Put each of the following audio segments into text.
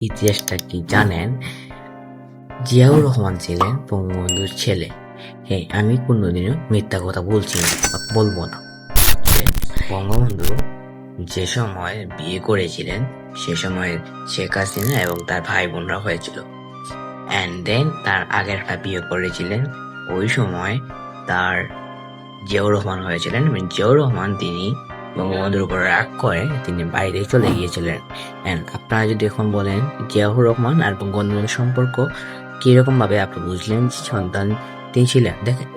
ইতিহাসটা কি জানেন? জিয়াউর রহমান ছিলেন বঙ্গবন্ধুর ছেলে। হ্যাঁ আমি কোনোদিনও মিথ্যা কথা বলছি না বলব না। বঙ্গবন্ধু যে সময় বিয়ে করেছিলেন, সে সময় শেখ হাসিনা এবং তার ভাই বোনরা হয়েছিল। অ্যান্ড দেন তার আগের বিয়ে করেছিলেন। ওই সময় তার জিয়াউর রহমান হয়েছিলেন। জিয়াউর রহমান তিনি বঙ্গবন্ধুর উপর রাগ করে তিনি বাইরে চলে গিয়েছিলেন। অ্যান্ড আপনারা যদি এখন বলেন, জিয়াউর রহমান আর বঙ্গবন্ধুর সম্পর্ক কীরকমভাবে আপনি বুঝলেন সন্তান তিনি ছিলেন? দেখেন,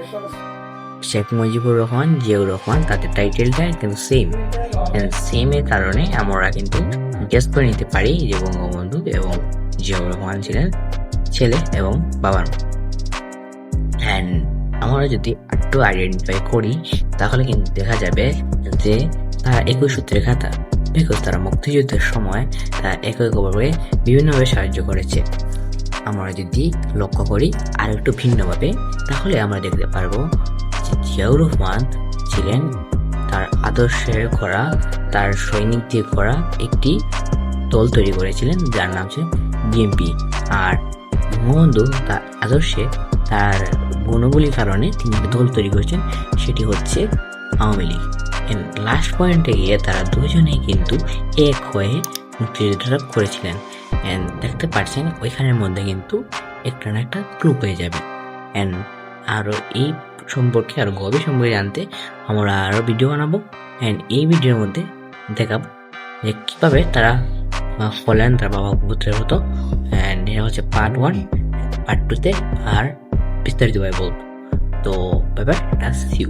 শেখ মুজিবুর রহমান, জিয়াউর রহমান, তাদের টাইটেলটা কিন্তু সেম সেম এর কারণে আমরা কিন্তু গেস করে নিতে পারি যে বঙ্গবন্ধু এবং জিয়াউর রহমান ছিলেন ছেলে এবং বাবার অ্যান্ড আমরা যদি একটু আইডেন্টিফাই করি, তাহলে কিন্তু দেখা যাবে যে তারা একই সূত্রে খাতা। বিকজ তারা মুক্তিযুদ্ধের সময় তারা একইভাবে বিভিন্নভাবে সাহায্য করেছে। আমরা যদি লক্ষ্য করি আর একটু ভিন্নভাবে, তাহলে আমরা দেখতে পারব যে জিয়াউর রহমান ছিলেন তার আদর্শের করা, তার সৈনিক দিয়ে করা একটি দল তৈরি করেছিলেন যার নাম ছিল বিএনপি আর বঙ্গবন্ধু তার আদর্শে তার গুণগুলির কারণে তিনি দল তৈরি করেছেন, সেটি হচ্ছে আওয়ামী লীগ। লাস্ট পয়েন্টে গিয়ে তারা দুজনেই কিন্তু এক হয়ে মুক্তিযুদ্ধটা করেছিলেন। অ্যান্ড দেখতে পাচ্ছেন, ওইখানের মধ্যে কিন্তু একটা না একটা ক্লু পেয়ে যাবে। অ্যান্ড আরও এই সম্পর্কে আরও গভীর সম্পর্কে জানতে আমরা আরও ভিডিও বানাবো। অ্যান্ড এই ভিডিওর মধ্যে দেখাবো যে কীভাবে তারা হলেন, তার বাবা পুত্রের মতো। অ্যান্ড এটা হচ্ছে পার্ট ওয়ান পার্ট টুতে আর বিস্তারিতভাবে বলব। তো ব্যাপার সিউ